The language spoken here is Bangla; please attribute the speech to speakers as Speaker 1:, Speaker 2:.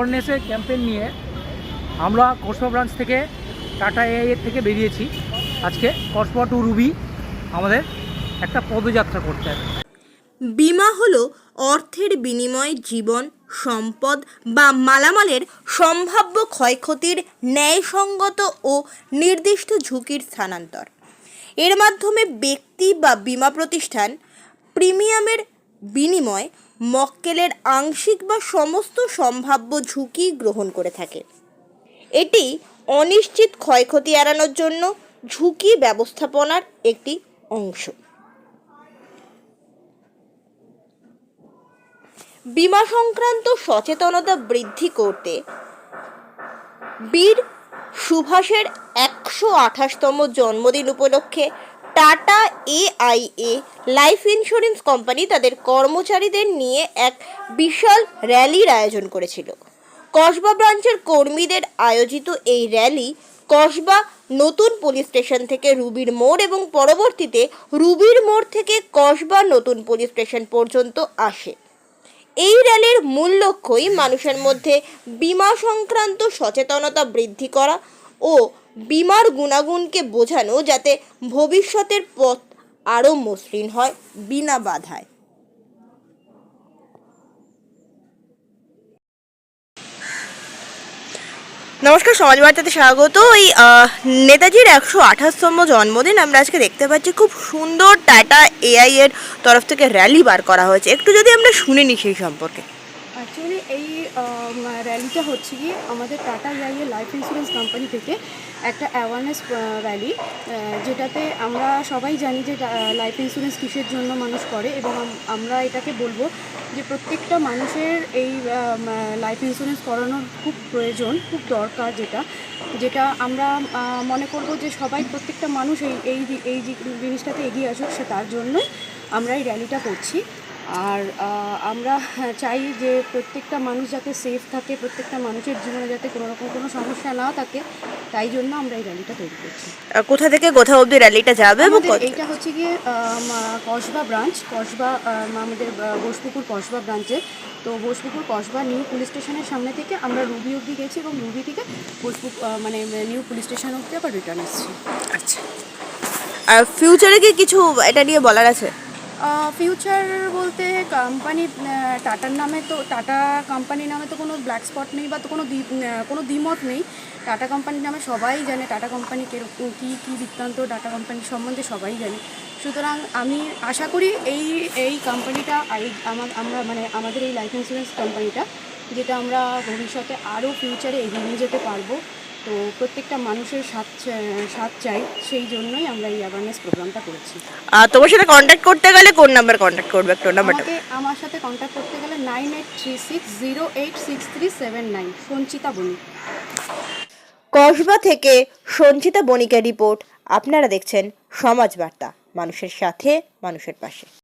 Speaker 1: অ্যাওয়ারনেসের ক্যাম্পেইন নিয়ে আমরা কসবা ব্রাঞ্চ থেকে টাটা এআই থেকে বেরিয়েছি। আজকে কসবা টু রুবি আমাদের একটা পদযাত্রা করতে হবে।
Speaker 2: বিমা হলো অর্থের বিনিময়ে জীবন, সম্পদ বা মালামালের সম্ভাব্য ক্ষয়ক্ষতির ন্যায়সঙ্গত ও নির্দিষ্ট ঝুঁকির স্থানান্তর। এর মাধ্যমে ব্যক্তি বা বিমা প্রতিষ্ঠান প্রিমিয়ামের বিনিময়ে মক্কেলের আংশিক বা সমস্ত সম্ভাব্য ঝুঁকি গ্রহণ করে থাকে। এটি অনিশ্চিত ক্ষয়ক্ষতি এড়ানোর জন্য ঝুঁকি ব্যবস্থাপনার একটি অংশ। বিমা সংক্রান্ত সচেতনতা বৃদ্ধি করতে বীর সুভাষের একশো আঠাশতম জন্মদিন উপলক্ষে Tata AIA life insurance company তাদের কর্মচারীদের নিয়ে এক বিশাল র্যালির আয়োজন করেছিল। কসবা ব্রাঞ্চের কর্মীদের আয়োজিত এই র্যালি কসবা নতুন পুলিশ স্টেশন থেকে রুবির মোড় এবং পরবর্তীতে রুবির মোড় থেকে কসবা নতুন পুলিশ স্টেশন পর্যন্ত আসে। এই র্যালির মূল লক্ষ্যই মানুষের মধ্যে বিমা সংক্রান্ত সচেতনতা বৃদ্ধি করা ও বিমার গুণাগুণকে বোঝানো যাতে ভবিষ্যতের পথ আরও মসৃণ হয়, বিনা বাধায়। নমস্কার সমাজ বার্তাতে স্বাগত এই নেতাজির একশো আঠাশতম জন্মদিন আমরা আজকে দেখতে পাচ্ছি। খুব সুন্দর টাটা এআই এর তরফ থেকে র্যালি বার করা হয়েছে। একটু যদি আমরা শুনে নিই সেই সম্পর্কে।
Speaker 3: অ্যাকচুয়ালি এই র্যালিটা হচ্ছে কি আমাদের Tata EIA life insurance company থেকে একটা অ্যাওয়ারনেস র্যালি যেটাতে আমরা সবাই জানি যে লাইফ ইন্স্যুরেন্স কিসের জন্য মানুষ করে এবং আমরা এটাকে বলব যে প্রত্যেকটা মানুষের এই লাইফ ইন্স্যুরেন্স করানোর খুব প্রয়োজন, খুব দরকার যেটা যেটা আমরা মনে করব যে সবাই প্রত্যেকটা মানুষ এই এই এই জিনিসটাতে এগিয়ে আসুক, সে তার জন্যই আমরা এই র্যালিটা করছি। আর আমরা চাই যে প্রত্যেকটা মানুষ যাতে সেফ থাকে প্রত্যেকটা মানুষের জীবনে যাতে কোনো রকম কোনো সমস্যা না থাকে তাই জন্য আমরা এই র্যালিটা তৈরি করছি।
Speaker 2: কোথা থেকে কোথা অবধি র্যালিটা যাবে এবং
Speaker 3: এইটা হচ্ছে গিয়ে কসবা ব্রাঞ্চ কসবা আমাদের বোসপুকুর কসবা ব্রাঞ্চে তো বোসপুকুর কসবা নিউ পুলিশ স্টেশনের সামনে থেকে আমরা রুবি অবধি গেছি এবং রুবি থেকে বোসপুক মানে নিউ পুলিশ স্টেশন অবধি আবার রিটার্ন এসেছি।
Speaker 2: আচ্ছা। আর ফিউচারে কি কিছু এটা নিয়ে বলার আছে?
Speaker 3: ফিউচার বলতে কোম্পানি টাটার নামে তো টাটা কোম্পানির নামে তো কোনো ব্ল্যাক স্পট নেই বা তো কোনো কোনো দ্বিমত নেই। টাটা কোম্পানির নামে সবাই জানে টাটা কোম্পানি কীরকম, কী কী বৃত্তান্ত টাটা কোম্পানির সম্বন্ধে সবাই জানে। সুতরাং আমি আশা করি এই এই কোম্পানিটা আমার আমরা মানে আমাদের এই লাইফ ইন্স্যুরেন্স কোম্পানিটা যেটা আমরা ভবিষ্যতে আরও ফিউচারে এগিয়ে নিয়ে যেতে পারব। তো প্রত্যেকটা মানুষের সাথ সাথ চাই সেই জন্যই আমরা এই অ্যাওয়ারনেস প্রোগ্রামটা করেছি।
Speaker 2: আহ, তোমার সাথে কন্ট্যাক্ট করতে গেলে কোন নাম্বার কন্ট্যাক্ট করবে? একটু নাম্বারটা
Speaker 3: আমাকে আমার সাথে কন্ট্যাক্ট করতে গেলে nine eight three six zero eight six three seven nine Sanchita Banik.
Speaker 2: Kasba থেকে সঞ্চিতা বণিকের রিপোর্ট আপনারা দেখছেন সমাজ বার্তা মানুষের সাথে মানুষের পাশে।